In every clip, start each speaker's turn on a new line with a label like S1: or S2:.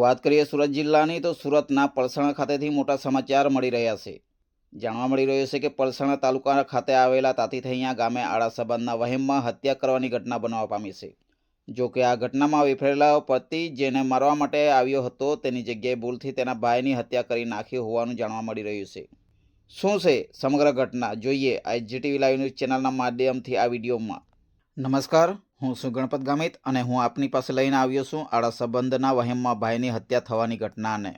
S1: વાત કરીએ સુરત જિલ્લાની, તો સુરતના પલસાણા ખાતેથી મોટા સમાચાર મળી રહ્યા છે. જાણવા મળી રહ્યું છે કે પલસાણા તાલુકા ખાતે આવેલા તાતીથૈયા ગામે આડા સંબંધના વહેમમાં હત્યા કરવાની ઘટના બનવા પામી છે. જો કે આ ઘટનામાં વિફરેલા પતિ જેને મારવા માટે આવ્યો હતો, તેની જગ્યાએ ભૂલથી તેના ભાઈની હત્યા કરી નાખી હોવાનું જાણવા મળી રહ્યું છે. શું છે સમગ્ર ઘટના? જોઈએ આઈજીટીવી લાઈવ ન્યૂઝ ચેનલના માધ્યમથી આ વિડીયોમાં. નમસ્કાર. હું છું ગણપત ગામિત અને હું આપની પાસે લઈને આવ્યો છું આડા સંબંધના વહેમમાં ભાઈની હત્યા થવાની ઘટનાને.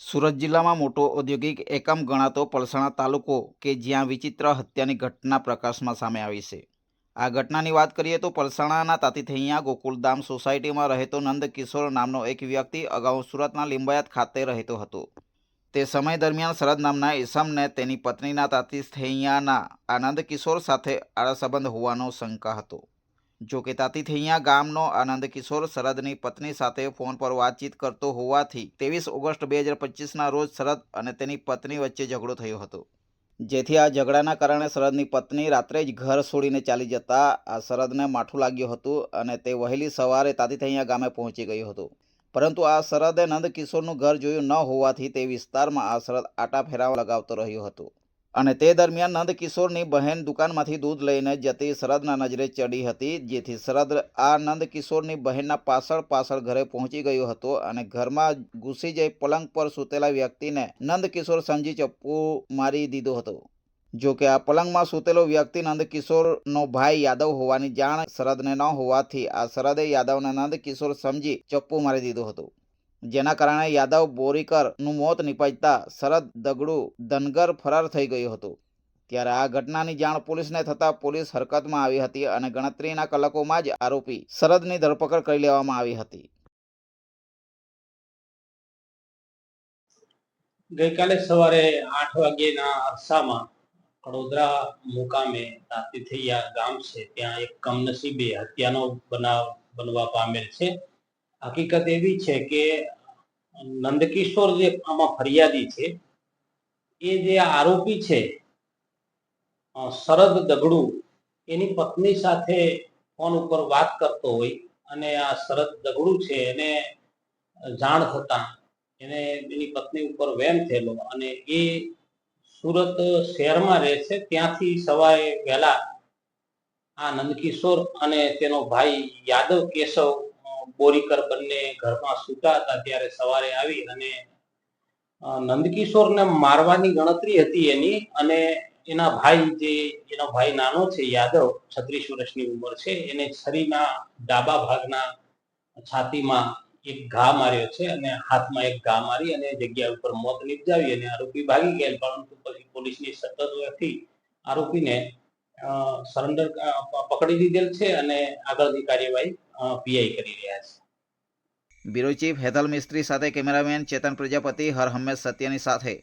S1: સુરત જિલ્લામાં મોટો ઔદ્યોગિક એકમ ગણાતો પલસાણા તાલુકો કે જ્યાં વિચિત્ર હત્યાની ઘટના પ્રકાશમાં સામે આવી છે. આ ઘટનાની વાત કરીએ તો પલસાણાના તાતીથૈયા ગોકુલધામ સોસાયટીમાં રહેતો નંદ કિશોર નામનો એક વ્યક્તિ અગાઉ સુરતના લિંબાયત ખાતે રહેતો હતો. તે સમય દરમિયાન શરદ નામના ઈસમને તેની પત્નીના તાતીથૈયાના આનંદ કિશોર સાથે આડા સંબંધ હોવાનો શંકા હતો. જો કે તાતીથૈયા ગામનો આનંદ કિશોર શરદની પત્ની સાથે ફોન પર વાતચીત કરતો હોવાથી ત્રેવીસ ઓગસ્ટ બે હજાર પચીસના રોજ શરદ અને તેની પત્ની વચ્ચે ઝઘડો થયો હતો. જેથી આ ઝઘડાના કારણે શરદની પત્ની રાત્રે જ ઘર છોડીને ચાલી જતા આ શરદને માઠું લાગ્યું હતું અને તે વહેલી સવારે તાતીથૈયા ગામે પહોંચી ગયો હતો. પરંતુ આ શરદે નંદકિશોરનું ઘર જોયું ન હોવાથી તે વિસ્તારમાં આ શરદ આટા ફેરાવા લગાવતો રહ્યો હતો. અને તે દરમિયાન નંદકિશોરની બહેન દુકાનમાંથી દૂધ લઈને જતી શરદના નજરે ચડી હતી, જેથી શરદ આ નંદકિશોરની બહેનના પાછળ પાછળ ઘરે પહોંચી ગયો હતો અને ઘરમાં ઘૂસી જઈ પલંગ પર સૂતેલા વ્યક્તિને નંદકિશોર સમજી ચપ્પુ મારી દીધો હતો. જો કે આ પલંગમાં સૂતેલો વ્યક્તિ નંદ કિશોરનો ભાઈ યાદવ હોવાની જાણ શરદને ન હોવાથી આ શરદે યાદવને નંદકિશોર સમજી ચપ્પુ મારી દીધો હતો. જેના કારણે યાદવ બોરીકરનું મોત નિપજતા શરદ દગડુ ધનગર ફરાર થઈ ગયું હતું. ત્યારે આ ઘટનાની જાણ પોલીસને થતાં પોલીસ હરકતમાં આવી હતી અને ગણતરીના કલાકોમાં જ આરોપી શરદની ધરપકડ કરી લેવામાં આવી હતી.
S2: ગઈકાલે સવારે આઠ વાગ્યેના અરસામાં વડોદરા મુકામે તાતીથૈયા ગામ છે, ત્યાં એક કમનસીબે હત્યાનો બનાવ બનવા પામેલ છે. હકીકત એવી છે કે નંદકિશોર જે આમાં ફરિયાદી છે. એ જે આરોપી છે શરદ દગડુ, એની પત્ની સાથે ફોન ઉપર વાત કરતો હોય અને આ શરદ દગડુ છે, એને જાણ થતા એને એની પત્ની ઉપર વેમ થયેલો અને એ સુરત શહેરમાં રહે છે. ત્યાંથી સવારે વહેલા આ નંદકિશોર અને તેનો ભાઈ યાદવ કેશવ બોરીકર બંને ઘરમાં સૂતા હતા ત્યારે સવારે આવી અને નંદકિશોરને મારવાની ગણતરી હતી એની અને એના ભાઈ જે, એનો ભાઈ નાનો છે, યાદવ, છત્રીસ વર્ષની ઉંમર છે, એને છરીના ડાબા ભાગના છાતીમાં એક ઘા માર્યો છે અને હાથમાં એક ઘા મારી અને જગ્યા ઉપર મોત નિપજાવી અને આરોપી ભાગી ગયેલ પરંતુ પછી પોલીસની સતતથી આરોપીને સરેન્ડર પકડી લીધેલ છે અને આગળની કાર્યવાહી પીઆઈ કરી રહ્યા છે.
S1: બ્યુરો ચીફ હેતલ મિસ્ત્રી સાથે કેમેરામેન ચેતન પ્રજાપતિ હર હંમેશ સત્યની સાથે.